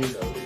You know.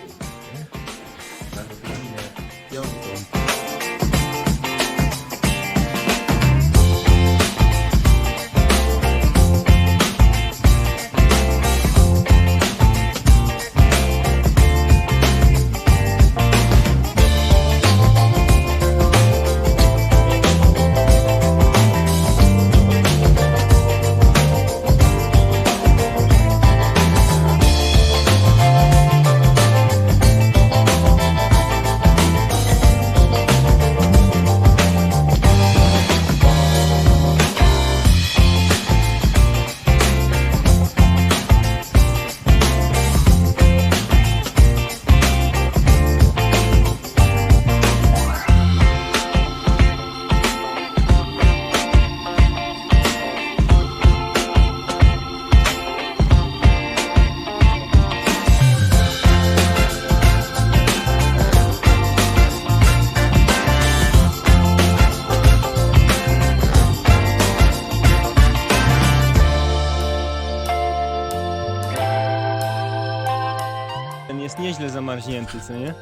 Nieźle zamarznięty, co nie?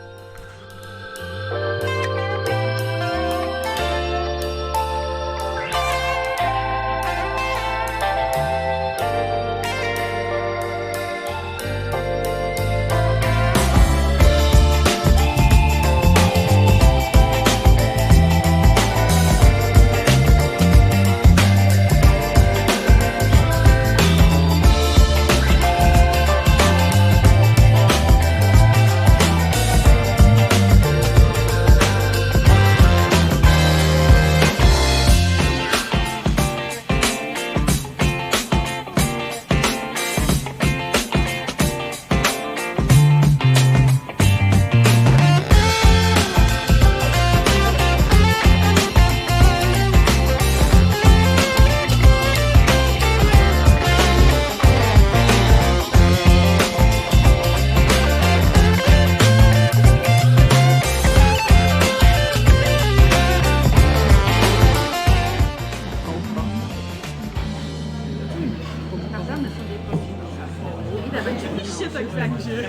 Sprawdzamy sobie Ile będzie? Oczywiście tak będzie.